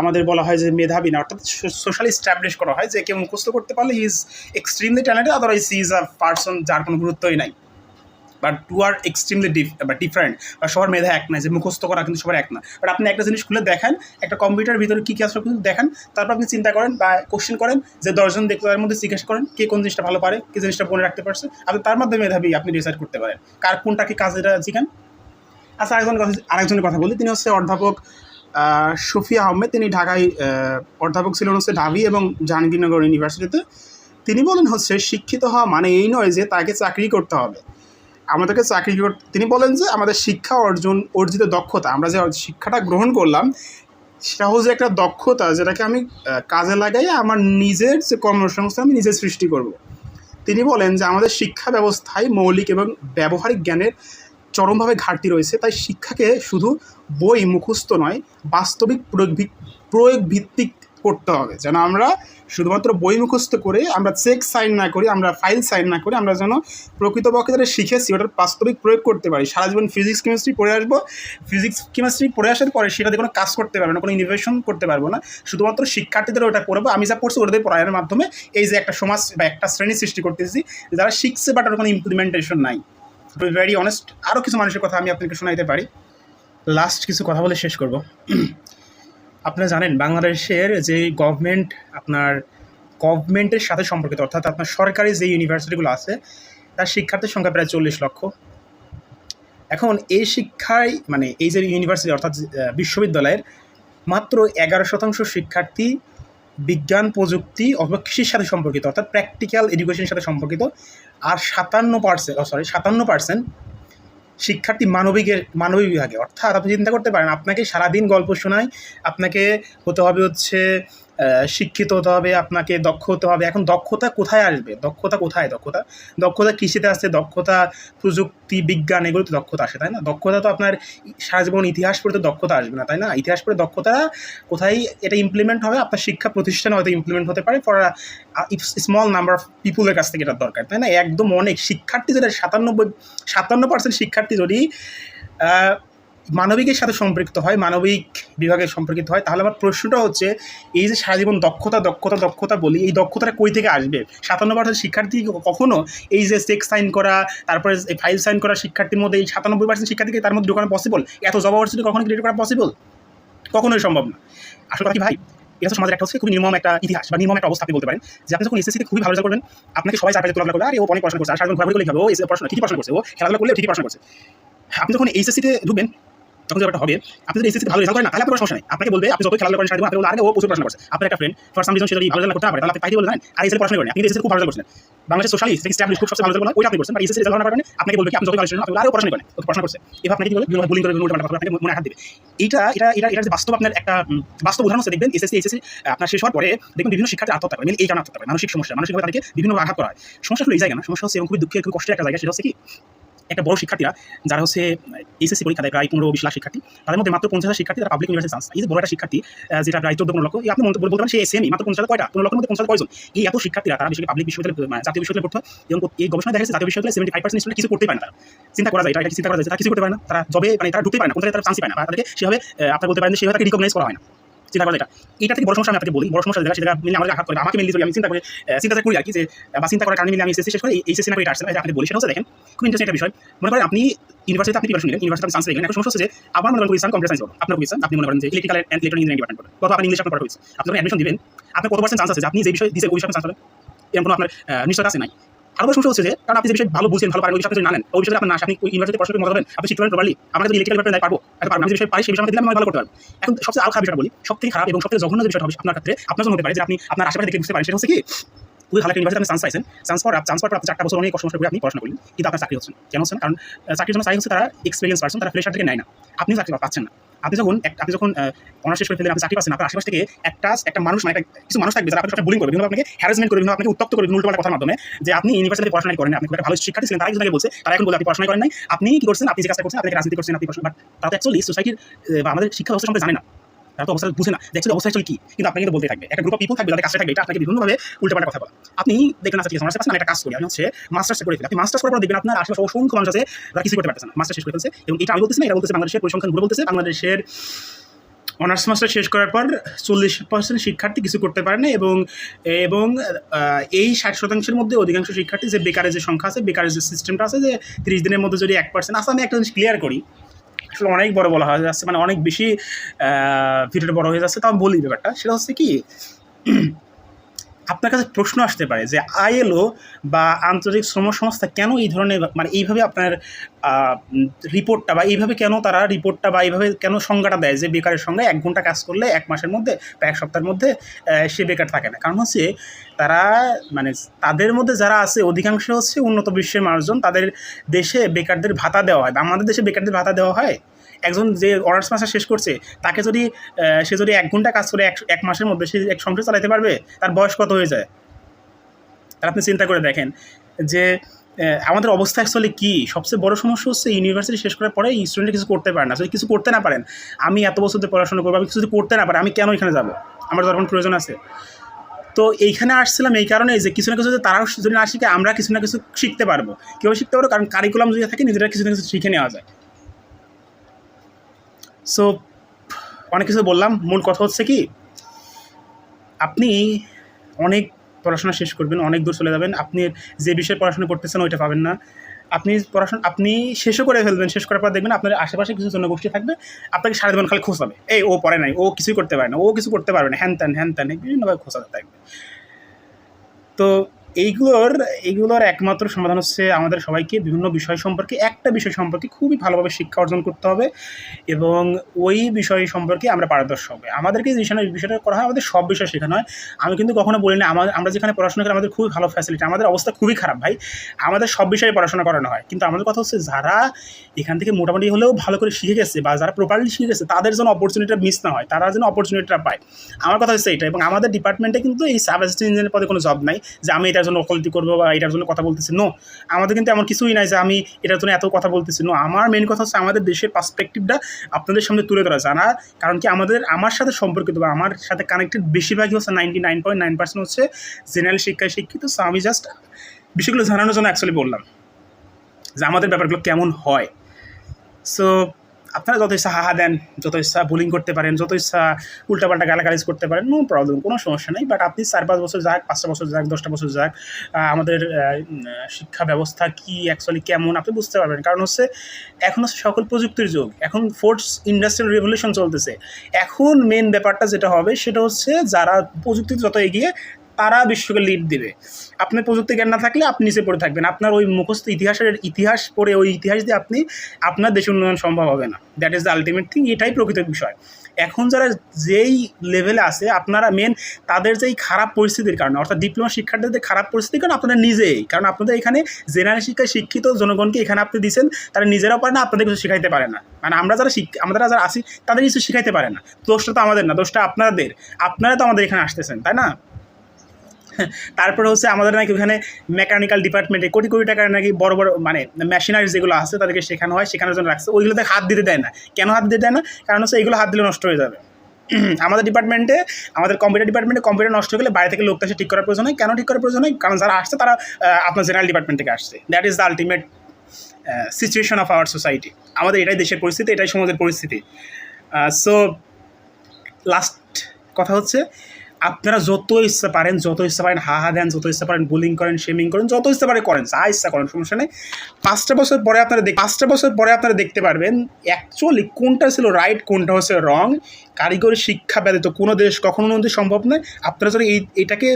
আমাদের বলা হয় যে মেধাবী না, অর্থাৎ সোশ্যালি স্ট্যাবলিশ করা হয় যে কেউ মুখস্থ করতে পারলে he is extremely talented otherwise he is a person যার কোনো গুরুত্বই নাই। বাট টু আর এক্সট্রিমলি বা ডিফারেন্ট বা সবার মেধা এক না, যে মুখস্থ করা কিন্তু সবার এক না। বাট আপনি একটা জিনিস খুলে দেখেন, একটা কম্পিউটার ভিতরে কী কী আছে কিন্তু দেখেন, তারপর আপনি চিন্তা করেন বা কোশ্চেন করেন, যে দশজন দেখতে তার মধ্যে জিজ্ঞেস করেন, কে কোন জিনিসটা ভালো পারে, কি জিনিসটা মনে রাখতে পারছে, আপনি তার মাধ্যমে মেধাবী আপনি ডিসাইড করতে পারেন। কার কোনটা কি কাজেটা জিজ্ঞান আচ্ছা আরেকজন কথা, আরেকজনের কথা বলি, তিনি হচ্ছে অধ্যাপক শফিয়া আহমেদ। তিনি ঢাকায় অধ্যাপক ছিলেন হচ্ছে ঢাবি এবং জাহাঙ্গীরনগর ইউনিভার্সিটিতে। তিনি বলেন হচ্ছে, শিক্ষিত হওয়া মানে এই নয় যে তাকে চাকরি করতে হবে। আমাদেরকে চাকরি তিনি বলেন যে আমাদের শিক্ষা অর্জন, অর্জিত দক্ষতা, আমরা যে শিক্ষাটা গ্রহণ করলাম, সেটা হচ্ছে একটা দক্ষতা যেটাকে আমি কাজে লাগাই আমার নিজের যে কর্মসংস্থান আমি নিজে সৃষ্টি করব। তিনি বলেন যে আমাদের শিক্ষা ব্যবস্থায় মৌলিক এবং ব্যবহারিক জ্ঞানের চরমভাবে ঘাটতি রয়েছে, তাই শিক্ষাকে শুধু বই মুখস্থ নয়, বাস্তবিক প্রয়োগ প্রয়োগ ভিত্তিক করতে হবে। যেন আমরা শুধুমাত্র বই মুখস্থ করে আমরা চেক সাইন না করি, আমরা ফাইল সাইন না করি আমরা যেন প্রকৃতপক্ষে যেটা শিখেছি ওটার বাস্তবিক প্রয়োগ করতে পারি। সারা জীবন ফিজিক্স কেমিস্ট্রি পড়ে আসব ফিজিক্স কেমিস্ট্রি পড়ে আসার পরে সেটাতে কোনো কাজ করতে পারব না, কোনো ইনোভেশন করতে পারব না। শুধুমাত্র শিক্ষার্থীদের ওটা পড়ব, আমি যা পড়ছি ওদের পড়ানোর মাধ্যমে এই যে একটা সমাজ বা একটা শ্রেণি সৃষ্টি করতেছি, যারা শিখছে বাট ওর কোনো ইমপ্লিমেন্টেশন নাই। ভেরি অনেস্ট আরও কিছু মানুষের কথা আমি আপনাকে শোনাইতে পারি। লাস্ট কিছু কথা বলে শেষ করব। আপনারা জানেন, বাংলাদেশের যে গভর্নমেন্ট আপনার গভর্নমেন্টের সাথে সম্পর্কিত, অর্থাৎ আপনার সরকারি যে ইউনিভার্সিটিগুলো আছে, তার শিক্ষার্থীর সংখ্যা প্রায় চল্লিশ লক্ষ। এখন এই শিক্ষায় মানে এই যে ইউনিভার্সিটি অর্থাৎ বিশ্ববিদ্যালয়ের মাত্র এগারো শতাংশ শিক্ষার্থী বিজ্ঞান, প্রযুক্তি অথবা কৃষির সাথে সম্পর্কিত, অর্থাৎ প্র্যাকটিক্যাল এডুকেশনের সাথে সম্পর্কিত, আর সাতান্ন পার্সেন্ট সরি সাতান্ন পার্সেন্ট শিক্ষার্থী মানবিকের, মানবিক বিভাগে। অর্থাৎ আপনি চিন্তা করতে পারেন, আপনাকে সারাদিন গল্প শোনায়, আপনাকে হতে হবে হচ্ছে শিক্ষিত হতে হবে, আপনাকে দক্ষ হতে হবে। এখন দক্ষতা কোথায় আসবে? দক্ষতা কোথায়? দক্ষতা দক্ষতা কৃষিতে আসছে, দক্ষতা প্রযুক্তি, বিজ্ঞান, এগুলোতে দক্ষতা আসে, তাই না? দক্ষতা তো আপনার সারা জীবন ইতিহাস পড়ে তো দক্ষতা আসবে না, তাই না? ইতিহাস পড়ে দক্ষতা কোথায় এটা ইমপ্লিমেন্ট হবে? আপনার শিক্ষা প্রতিষ্ঠানে হয়তো ইমপ্লিমেন্ট হতে পারে ফর স্মল নাম্বার অফ পিপুলের কাছ থেকে এটা দরকার, তাই না? একদম অনেক শিক্ষার্থী যদি সাতানব্বই, সাতান্ন পার্সেন্ট শিক্ষার্থী যদি মানবিকের সাথে সম্পৃক্ত হয়, মানবিক বিভাগে সম্পর্কিত হয়, তাহলে আমার প্রশ্নটা হচ্ছে, এই যে সারা জীবন দক্ষতা দক্ষতা দক্ষতা বলি, এই দক্ষতাটা কই থেকে আসবে? সাতান্ন পার্সেন্ট শিক্ষার্থী কখনো এই যে চেক সাইন করা, তারপরে ফাইল সাইন করা শিক্ষার্থীর মধ্যে এই সাতানব্বই পার্সেন্ট শিক্ষার্থীকে তার মধ্যে ঢোকানো পসিবল এত জব অপরচুনিটি কখনো ক্রিয়েট করা পসিবল কখনোই সম্ভব না। আসলে কথা কি ভাই? এটা সমাজের একটা হচ্ছে খুবই নির্মম একটা ইতিহাস বা নির্মম একটা অবস্থা আপনি বলতে পারেন, যে আপনি যখন এসএসসিতে খুবই ভালো করবেন, আপনাকে সবাই চারপাশে তোলাধুলা করবে, আর, ও অনেক পড়াশোনা করছে, আর সারাদিন ঘোরাঘুরি করলে হবে? ও পড়াশোনা ঠিকই পড়াশোনা করছে, ও খেলাধুলা করলে ঠিকই পড়াশোনা করছে। আপনি যখন এইচএসসিতে ঢুকবেন তখন ব্যাপারটা হবে, আপনি যদি এইচএসসিতে ভালো রেজাল্ট করেন না, তাহলে আপনার সমস্যা নেই। আপনাকে বলবে, আপনি খেলাধুলা করেন আপনি ও প্রচুর পড়াশোনা করছে। আপনার একটা ফ্রেন্ড ফর সাম রিজন সে যদি ভালো রেজাল্ট করতে পারে, তাহলে আপনি তাই আর এইচএসসি খুব ভালো রেজাল্ট করছেন স্ট্যাবলিশ খুব সবচেয়ে ভালো রেজাল্ট ওইটা আপনি করছেন আর এইচএসসি রেজাল্ট পারেন আপনাকে বলবে আপনি ভালো ছিলেন আপনি পড়াশোনা করেন। পড়াশোনা করছে। এভাবে আপনাকে কি বলবে বুলিং করে আপনাকে মনে আঘাত দিবে। এইটা এটা এটা এটা যে বাস্তব আপনার একটা বাস্তব উদাহরণ হচ্ছে দেখবেন এসএসসি এইচএসসি আপনার শেষ হওয়ার পরে দেখবেন বিভিন্ন শিক্ষার্থী আত্মহত্যা করে এই কারণে আত্মহত্যা করে, মানসিক সমস্যা, মানসিকভাবে তাদেরকে বিভিন্ন আঘাত করা হয়। সমস্যা হলো এই জায়গা না, সমস্যা হচ্ছে এবং খুবই দুঃখের, খুবই কষ্টের একটা জায়গা, সেটা হচ্ছে কি একটা বড় শিক্ষার্থীরা যারা হচ্ছে এইচএসসি পরীক্ষা প্রায় পনেরো বিশ লাখ শিক্ষার্থী, তাদের মধ্যে মাত্র পঞ্চাশ শিক্ষার্থী তারা পাবলিক ইউনিভার্সিটি চান্স এই বড় একটা শিক্ষার্থী যেটা প্রায় চোদ্দ পনেরো লক্ষ আপনি বলতে পারেন সে সেমি মাত্র পঞ্চাশ কয়টা? পনেরো লক্ষের মধ্যে পঞ্চাশ কয়জন? এই এত শিক্ষার্থীরা তারা বেশি পাবলিক বিশ্ববিদ্যালয় জাতীয় বিশ্ববিদ্যালয়ে পড়তে এবং এই গবেষণা দেখা যাচ্ছে জাতীয় বিশ্ববিদ্যালয়ে সেভেন্টি ফাইভ পার্সেন্ট কিছু করতে পারে না তারা। চিন্তা করা যায়, এটা চিন্তা করা যায়, তারা কিছু করতে পারে না। তারা জবে মানে তারা ঢুকতে পারে না কোথায় তারা চান্সই পায় না। তাদেরকে সেভাবে আপনার বলতে পারেন সেভাবে তাকে রিকগনাইজ করা হয় না। চিন্তা করা যায় এটা। এটা থেকে বড় সমস্যা আমি আপনাকে বলি বড় সমস্যা যেটা মিলে আমাদের আঘাত করে আমাকে মেনলি আমি চিন্তা করে চিন্তা করি আর কি যে বা চিন্তা করার কারণে মিলে আমি শেষ করে এই এটা আসছে। না, এটা বলি সেটা দেখেন খুব ইন্টারেস্টিং একটা বিষয়। মনে করেন আপনি ইউনিভার্সিটিতে আপনি প্রিপারেশন নিলেন ইউনিভার্সিটি চান্স গেলেন। একটা সমস্যা হচ্ছে যে আমার মনে করেন কম্পিউটার সায়েন্স আপনার ইচ্ছা আপনি মনে করেন যে ইলেকট্রিক্যাল ইলেকট্রনিক ইঞ্জিনিয়ারিং ডিপার্টমেন্ট কত আপনার ইংলিশ আপনার পড়া হয়েছে? আপনি যখন অ্যাডমিশন দিবেন? আপনার কত পার্সেন্ট চান্স আছে যে আপনি যে বিষয় দিয়েছেন ওই বিষয়ে চান্স পাবেন? এরকম কোনো আপনার নিশ্চয়তা আছে নাই? আরও হচ্ছে যে, কারণ আপনি যে ভালো বুঝছেন, ভালো পারেন, ওই না নেন ওই বিষয়ে আপনার না, আপনি ইউনিভার্সিটি পড়াশোনা মজা পাবেন আপনি শিক্ষা আমরা যদি ইলেকট্রিক্যাল ব্যাপারে পারব একটা পারব আমি যে বিষয় পারি সেই বিষয়ে দিলে ভালো করতে পারব এখন সবচেয়ে আরও খারাপ বিষয়টা বলি সব থেকে খারাপ এবং সবথেকে জঘন্য যে বিষয়টা হবে, আপনার ক্ষেত্রে, আপনার জন্য হতে পারে যে আপনি আপনার আশেপাশে দেখে বুঝতে পারেন, সেটা হচ্ছে কি ভালো একটা ইউনিভার্সিটি আপনি চান্স পাইছেন চান্স পর চান্স পর চারটা বছর অনেক কষ্ট করে আপনি পড়াশোনা করলেন। কিন্তু আপনার চাকরি হচ্ছে কেন হচ্ছে কারণ চাকরির জন্য চাই হচ্ছে তারা এক্সপিরিয়েন্স পার্সন তারা ফ্রেশার থেকে নেয় না। আপনি চাকরি পাচ্ছেন না। আপনি যখন আপনি যখন অনার্স শেষ করে ফেলেন আপনি চাকরি পাচ্ছেন আপনার আশেপাশ থেকে একটা একটা মানুষ মানে একটা- কিছু মানুষ থাকবে যারা আপনার সাথে বুলিং করবে। আপনাকে হ্যারাসমেন্ট করবে আপনাকে উত্তক্ত করবে উল্টোপাল্টা কথার মাধ্যমে যে আপনি ইউনিভার্সিটিতে পড়াশোনা করেন আপনি একটা ভালো শিক্ষার্থী ছিলেন তারা বলছে, তারা এখন বলে আপনি পড়াশোনা করেন নাই। আপনি কি করছেন? আপনি যে কাজটা করছেন আপনি রাজনীতি করছেন, আপনি বাট তারা অ্যাকচুয়ালি সোসাইটির বা আমাদের শিক্ষা ব্যবস্থা সম্পর্কে জানে না। তারা তো অবস্থা বুঝে না actually অবস্থা actually কি? কিন্তু আপনাকে কিন্তু বলতে থাকবে। একটা গ্রুপ অফ পিপল থাকবে, যাদের কাছে থাকবে, এটা আপনাকে বিভিন্নভাবে উল্টোপাল্টা কথা বলা। আপনি দেখবেন আচ্ছা ঠিক আছে আমার একটা কাজ করি। আমি হচ্ছে মাস্টার্স করে ফেলি। আপনি মাস্টার্স করার পর দেখবেন আপনার আশেপাশে অসংখ্য মানুষ আছে, যারা কিছু করতে পারতেছে না। মাস্টার শেষ করে ফেলছে। এবং এটা আমি বলতেছি না, এটা বলতেছে বাংলাদেশের পরিসংখ্যানগুলো বলতেছে। বাংলাদেশের অনার্স মাস্টার শেষ করার পর চল্লিশ পার্সেন্ট শিক্ষার্থী কিছু করতে পারে না এবং এবং এই ষাট শতাংশের মধ্যে অধিকাংশ শিক্ষার্থী যে বেকারের যে সংখ্যা আছে, বেকারের যে সিস্টেমটা আছে, যে তিরিশ দিনের মধ্যে যদি এক পার্সেন্ট আসলে আমি একটা জিনিস ক্লিয়ার করি। আসলে অনেক বড় বলা হয়ে যাচ্ছে মানে অনেক বেশি ভিডিওটা বড় হয়ে যাচ্ছে। তাও বলি ব্যাপারটা, সেটা হচ্ছে কি আপনার কাছে প্রশ্ন আসতে পারে যে আইএলও বা আন্তর্জাতিক শ্রম সংস্থা কেন এই ধরনের মানে এইভাবে আপনার রিপোর্টটা বা এইভাবে কেন তারা রিপোর্টটা বা এইভাবে কেন সংজ্ঞাটা দেয় যে বেকারের সঙ্গে এক ঘণ্টা কাজ করলে এক মাসের মধ্যে বা এক সপ্তাহের মধ্যে সে বেকার থাকে না। কারণ হচ্ছে তারা মানে তাদের মধ্যে যারা আছে অধিকাংশ হচ্ছে উন্নত বিশ্বের মানুষজন। তাদের দেশে বেকারদের ভাতা দেওয়া হয় আমাদের দেশে বেকারদের ভাতা দেওয়া হয়? একজন যে অনার্স মাস্টার শেষ করছে, তাকে যদি সে যদি এক ঘণ্টা কাজ করে এক এক মাসের মধ্যে সে এক সংসার চালাতে পারবে, তার বয়স কত হয়ে যায়? তাহলে আপনি চিন্তা করে দেখেন যে আমাদের অবস্থা অ্যাকচুয়ালি কী? সবচেয়ে বড় সমস্যা হচ্ছে ইউনিভার্সিটি শেষ করার পরে স্টুডেন্ট কিছু করতে পারে না। যদি কিছু করতে না পারেন। আমি এত বছর ধরে পড়াশোনা করব, আমি কিছু যদি করতে না পারি, আমি কেন এখানে যাব? আমার যখন প্রয়োজন আছে। তো এইখানে আসছিলাম এই কারণে যে কিছু না কিছু যদি তারাও যদি না শিখে, আমরা কিছু না কিছু শিখতে পারব। কীভাবে শিখতে পারব? কারণ কারিকুলাম যদি থাকে, নিজেরা কিছু না কিছু শিখে নেওয়া যায়। সো অনেক কিছু বললাম। মূল কথা হচ্ছে কি, আপনি অনেক পড়াশোনা শেষ করবেন, অনেক দূর চলে যাবেন। আপনি যে বিষয়ে পড়াশোনা করতেছেন ওইটা পাবেন না। আপনি পড়াশোনা, আপনি শেষও করে ফেলবেন। শেষ করার পর দেখবেন আপনার আশেপাশে কিছু জনগোষ্ঠী থাকবে, আপনাকে সারা জীবন খালি খোঁজ পাবে। এই ও পড়ে নাই, ও কিছুই করতে পারে না, ও কিছু করতে পারবে না, হ্যান ত্যান হ্যান ত্যান বিভিন্নভাবে খোঁজা থাকবে। তো এইগুলোর এইগুলোর একমাত্র সমাধান হচ্ছে আমাদের সবাইকে বিভিন্ন বিষয় সম্পর্কে, একটা বিষয় সম্পর্কে খুবই ভালোভাবে শিক্ষা অর্জন করতে হবে এবং ওই বিষয় সম্পর্কে আমরা পারদর্শ হবে। আমাদেরকে যে বিষয় বিষয়টা করা হয়, আমাদের সব বিষয় শেখানো হয়। আমি কিন্তু কখনো বলি না আমার আমরা যেখানে পড়াশোনা করি আমাদের খুবই ভালো ফ্যাসিলিটি আমাদের অবস্থা খুবই খারাপ ভাই। আমাদের সব বিষয়ে পড়াশোনা করানো হয়। কিন্তু আমাদের কথা হচ্ছে যারা এখান থেকে মোটামুটি হলেও ভালো করে শিখে গেছে বা যারা প্রপারলি শিখে গেছে, তাদের যেন অপরচুনিটিটা মিস না হয়, তারা যেন অপরচুনিটিটা পায়। আমার কথা হচ্ছে এটা এবং আমাদের ডিপার্টমেন্টে কিন্তু এই সাব অ্যাসিস্ট্যান্ট ইঞ্জিনিয়ারের পদে কোনো জব নাই যে আমি এটার জন্য ওকালতি করব বা এটার জন্য কথা বলতেছি। নো আমাদের কিন্তু এমন কিছুই নাই যে আমি এটার জন্য এত কথা বলতেছি। নো আমার মেন কথা হচ্ছে আমাদের দেশের পার্সপেক্টিভটা আপনাদের সামনে তুলে ধরা, জানা। কারণ কি আমাদের, আমার সাথে সম্পর্কিত বা আমার সাথে কানেক্টেড বেশিরভাগই হচ্ছে ninety nine point nine percent হচ্ছে জেনারেল শিক্ষায় শিক্ষিত। সো আমি জাস্ট বিষয়গুলো জানানোর জন্য অ্যাকচুয়ালি বললাম যে আমাদের ব্যাপারগুলো কেমন হয়। সো আপনারা যত ইচ্ছা হাহা দেন, যত ইচ্ছা বোলিং করতে পারেন, যত ইচ্ছা উল্টাপাল্টা গালাগালিজ করতে পারেন নো প্রবলেম কোনো সমস্যা নেই। বাট আপনি চার, পাঁচ বছর যাক, পাঁচটা বছর যাক, দশটা বছর যাক আমাদের শিক্ষা ব্যবস্থা কি অ্যাকচুয়ালি কেমন, আপনি বুঝতে পারবেন। কারণ হচ্ছে, এখন হচ্ছে সকল প্রযুক্তির যুগ। এখন ফোর্থ ইন্ডাস্ট্রিয়াল রেভলিউশন চলতেছে। এখন মেন ব্যাপারটা যেটা হবে, সেটা হচ্ছে যারা প্রযুক্তিতে যত এগিয়ে তারা বিশ্বকে লিড দিবে। আপনার প্রযুক্তি জ্ঞান না থাকলে আপনি নিচে পড়ে থাকবেন। আপনার ওই মুখস্থ ইতিহাসের ইতিহাস পড়ে ওই ইতিহাস দিয়ে আপনি আপনার দেশের উন্নয়ন সম্ভব হবে না। That is the ultimate thing এটাই প্রকৃত বিষয়। এখন যারা যেই লেভেলে আছে, আপনারা মেন তাদের যেই খারাপ পরিস্থিতির কারণে, অর্থাৎ ডিপ্লোমা শিক্ষার্থীদের খারাপ পরিস্থিতির কারণে আপনারা নিজেই, কারণ আপনাদের এখানে জেনারেল শিক্ষায় শিক্ষিত জনগণকে এখানে আপনি দিচ্ছেন তারা নিজেরাও পারে না, আপনাদের কিছু শেখাইতে পারে না। মানে আমরা যারা শিখ আমরা যারা আসি তাদের কিছু শেখাইতে পারে না। দোষটা তো আমাদের না, দোষটা আপনাদের। আপনারা তো আমাদের এখানে আসতেছেন, তাই না? তারপরে হচ্ছে আমাদের নাকি ওখানে মেকানিক্যাল ডিপার্টমেন্টে কোটি কোটি টাকার নাকি বড় বড় মানে মেশিনারি যেগুলো আছে তাদেরকে শেখানো হয়, শেখানোর জন্য রাখছে। ওইগুলোতে হাত দিতে দেয় না। কেন হাত দিতে দেয় না? কারণ হচ্ছে এগুলো হাত দিলে নষ্ট হয়ে যাবে। আমাদের ডিপার্টমেন্টে আমাদের কম্পিউটার ডিপার্টমেন্টে কম্পিউটার নষ্ট হয়ে গেলে বাইরে থেকে লোকটা এসে ঠিক করার প্রয়োজন হয়। কেন ঠিক করার প্রয়োজন হয়? কারণ যারা আসছে তারা আপনার জেনারেল ডিপার্টমেন্ট থেকে আসছে। That is the ultimate situation of our society আমাদের এটাই দেশের পরিস্থিতি, এটাই সমাজের পরিস্থিতি। সো লাস্ট কথা হচ্ছে আপনারা যত ইচ্ছা পারেন, যত ইচ্ছা পারেন, হা হা দেন, যত ইচ্ছা পারেন বুলিং করেন শেমিং করেন, যত ইচ্ছা পারে করেন, যা ইচ্ছা করেন, সমস্যা নেই। পাঁচটা বছর পরে আপনারা পাঁচটা বছর পরে আপনারা দেখতে পারবেন অ্যাকচুয়ালি কোনটা ছিল রাইট কোনটা হচ্ছে রং কারিগরি শিক্ষা ব্যতীত কোনো দেশ কখনো উন্নতি সম্ভব নয়। আপনারা যদি এই এটাকে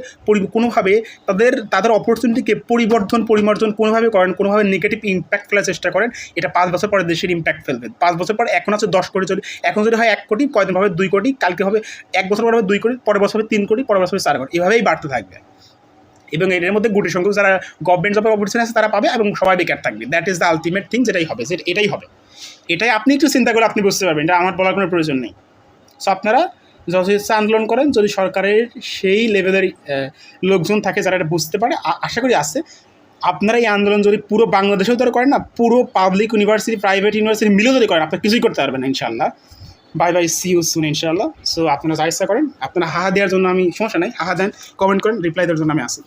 কোনোভাবে তাদের তাদের অপরচুনিটিকে পরিবর্ধন, পরিমার্জন কোনোভাবে করেন, কোনোভাবে নেগেটিভ ইম্প্যাক্ট ফেলার চেষ্টা করেন, এটা পাঁচ বছর পরে দেশের ইম্প্যাক্ট ফেলবে। পাঁচ বছর পর এখন আছে দশ কোটি যদি এখন যদি হয় এক কোটি, কয়দিন হবে? দুই কোটি, কালকে হবে এক বছর পরে হবে দুই কোটি, পরের বছর হবে তিন কোটি পরের বছর চার কোটি, এভাবেই বাড়তে থাকবে। এবং এর মধ্যে গুটি সংখ্যক যারা গভর্নমেন্ট জবের অপরচুনিটি আছে, তারা পাবে এবং সবাই বেকার থাকবে। That is the ultimate thing যেটাই হবে, যে এটাই হবে। এটাই আপনি একটু চিন্তা করে আপনি বুঝতে পারবেন, এটা আমার বলার কোনো প্রয়োজন নেই। সো আপনারা ইচ্ছা আন্দোলন করেন, যদি সরকারের সেই লেভেলের লোকজন থাকে যারা এটা বুঝতে পারে আশা করি আছে। আপনারা এই আন্দোলন যদি পুরো বাংলাদেশেও ধরে করেন না, পুরো পাবলিক ইউনিভার্সিটি প্রাইভেট ইউনিভার্সিটি মিলেও যদি করেন, আপনারা কিছুই করতে পারবেন ইনশাল্লাহ bye bye see you soon ইনশাআল্লাহ সো আপনারা ইচ্ছা করেন, আপনারা হাহা দেওয়ার জন্য আমি সমস্যা নাই, হাহা দেন কমেন্ট করেন রিপ্লাই দেওয়ার জন্য আমি আসি